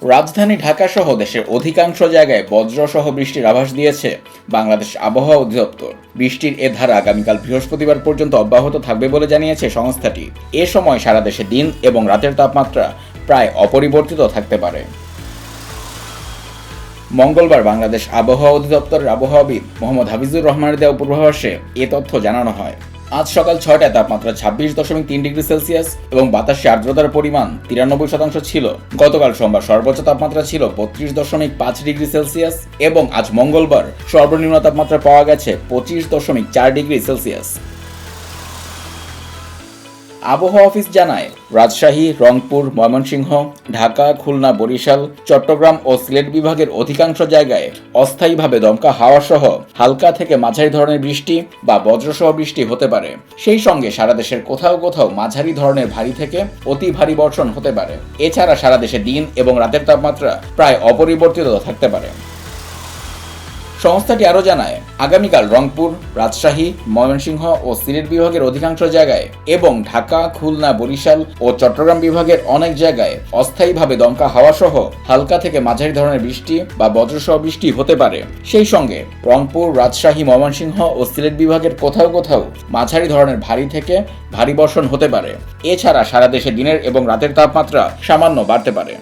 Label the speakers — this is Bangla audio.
Speaker 1: রাজধানী ঢাকা সহ দেশের অধিকাংশ জায়গায় বজ্রসহ বৃষ্টির আভাস দিয়েছে বাংলাদেশ আবহাওয়া অধিদপ্তর। বৃষ্টির এ ধারা আগামীকাল বৃহস্পতিবার পর্যন্ত অব্যাহত থাকবে বলে জানিয়েছে সংস্থাটি। এ সময় সারা দেশে দিন এবং রাতের তাপমাত্রা প্রায় অপরিবর্তিত থাকতে পারে। মঙ্গলবার বাংলাদেশ আবহাওয়া অধিদপ্তরের আবহাওয়াবিদ মোহাম্মদ হাফিজুর রহমানের দেওয়া পূর্বাভাসে এ তথ্য জানানো হয়। আজ সকাল ছয়টায় তাপমাত্রা ছাব্বিশ দশমিক তিন ডিগ্রি সেলসিয়াস এবং বাতাসে আর্দ্রতার পরিমাণ তিরানব্বই শতাংশ ছিল। গতকাল সোমবার সর্বোচ্চ তাপমাত্রা ছিল বত্রিশ দশমিক পাঁচ ডিগ্রি সেলসিয়াস এবং আজ মঙ্গলবার সর্বনিম্ন তাপমাত্রা পাওয়া গেছে পঁচিশ দশমিক চার ডিগ্রি সেলসিয়াস। আবহাওয়া অফিস জানায়, রাজশাহী, রংপুর, ময়মনসিংহ, ঢাকা, খুলনা, বরিশাল, চট্টগ্রাম ও সিলেট বিভাগের অধিকাংশ জায়গায় অস্থায়ীভাবে দমকা হাওয়া সহ হালকা থেকে মাঝারি ধরনের বৃষ্টি বা বজ্রসহ বৃষ্টি হতে পারে। সেই সঙ্গে সারা দেশের কোথাও কোথাও মাঝারি ধরনের ভারী থেকে অতি ভারী বর্ষণ হতে পারে। এছাড়া সারা দেশে দিন এবং রাতের তাপমাত্রা প্রায় অপরিবর্তিত থাকতে পারে। সংস্থাটি আরও জানায়, আগামীকাল রংপুর, রাজশাহী, ময়মনসিংহ ও সিলেট বিভাগের অধিকাংশ জায়গায় এবং ঢাকা, খুলনা, বরিশাল ও চট্টগ্রাম বিভাগের অনেক জায়গায় অস্থায়ীভাবে দমকা হাওয়া সহ হালকা থেকে মাঝারি ধরনের বৃষ্টি বা বজ্রসহ বৃষ্টি হতে পারে। সেই সঙ্গে রংপুর, রাজশাহী, ময়মনসিংহ ও সিলেট বিভাগের কোথাও কোথাও মাঝারি ধরনের ভারী থেকে ভারী বর্ষণ হতে পারে। এছাড়া সারা দেশে দিনের এবং রাতের তাপমাত্রা সামান্য বাড়তে পারে।